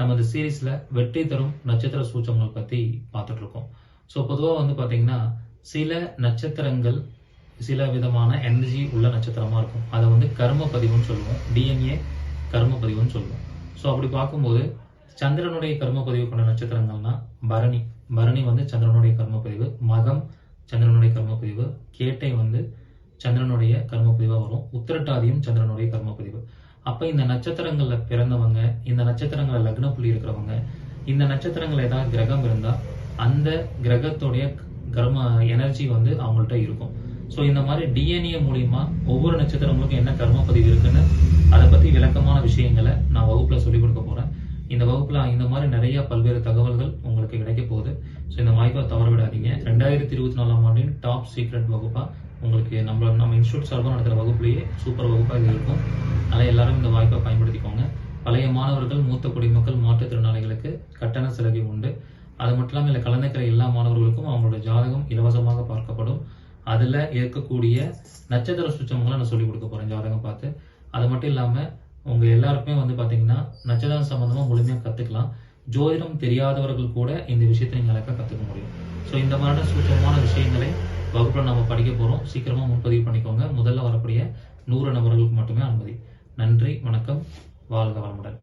நமது இந்த சீரீஸ்ல வெற்றி தரும் நட்சத்திர சூச்சங்கள் பத்தி பார்த்துட்டு இருக்கோம் ஸோ பொதுவாக வந்து பாத்தீங்கன்னா சில நட்சத்திரங்கள் சில விதமான எனர்ஜி உள்ள நட்சத்திரமா இருக்கும். அதை வந்து கர்ம பதிவுன்னு சொல்லுவோம். டிஎன்ஏ கர்ம பதிவுன்னு சொல்லுவோம். ஸோ அப்படி பார்க்கும்போது சந்திரனுடைய கர்ம பதிவு கொண்ட நட்சத்திரங்கள்னா பரணி. பரணி வந்து சந்திரனுடைய கர்ம பதிவு. மகம் சந்திரனுடைய கர்ம பதிவு. கேட்டை வந்து சந்திரனுடைய கர்ம பதிவாக வரும். உத்திரட்டாதியும் சந்திரனுடைய கர்ம பதிவு. அப்ப இந்த நட்சத்திரங்கள்ல பிறந்தவங்க இந்த நட்சத்திரங்கள லக்ன புள்ளி இருக்கிறவங்க இந்த நட்சத்திரங்கள் ஏதாவது கிரகம் இருந்தா அந்த கிரகத்துடைய கர்ம எனர்ஜி வந்து அவங்கள்ட்ட இருக்கும். ஸோ இந்த மாதிரி டிஎன்ஏ மூலியமா ஒவ்வொரு நட்சத்திரங்களுக்கும் என்ன கர்ம பதிவு இருக்குன்னு அதை பத்தி விளக்கமான விஷயங்களை நான் வகுப்புல சொல்லிக் கொடுக்க போறேன். இந்த வகுப்புல இந்த மாதிரி நிறைய பல்வேறு தகவல்கள் உங்களுக்கு கிடைக்க போகுது. ஸோ இந்த வாய்ப்பை தவற விடாதீங்க ரெண்டாயிரத்தி இருபத்தி நாலாம் ஆண்டின் டாப் சீக்ரெட் வகுப்பா உங்களுக்கு நம்ம நம்ம இன்ஸ்டியூட் சார்பாக நடத்துகிற வகுப்புலேயே சூப்பர் வகுப்பாக இது இருக்கும். அதனால் எல்லாரும் இந்த வாய்ப்பை பயன்படுத்திக்கோங்க. பழைய மாணவர்கள் மூத்த குடிமக்கள் மாற்றுத்திறனாளிகளுக்கு கட்டண சலுகை உண்டு. அது மட்டும் இல்லாமல் இதில் கலந்துக்கிற எல்லா மாணவர்களுக்கும் அவங்களோட ஜாதகம் இலவசமாக பார்க்கப்படும். அதில் இருக்கக்கூடிய நட்சத்திர சுச்சங்களை நான் சொல்லிக் கொடுக்க போகிறேன் ஜாதகம் பார்த்து. அது மட்டும் இல்லாமல் உங்கள் எல்லாருக்குமே வந்து பார்த்தீங்கன்னா நட்சத்திரம் சம்மந்தமாக முழுமையாக கற்றுக்கலாம் ஜோதிடம் தெரியாதவர்கள் கூட இந்த விஷயத்தை நீங்கள் அழகாக கற்றுக்க முடியும். ஸோ இந்த மாதிரி சுத்தமான விஷயங்கள் வகுப்பில் நம்ம படிக்க போகிறோம் சீக்கிரமாக முன்பதிவு பண்ணிக்கோங்க. முதல்ல வரக்கூடிய நூறு நபர்களுக்கு மட்டுமே அனுமதி. நன்றி வணக்கம். வாழ்க வளமுடன்.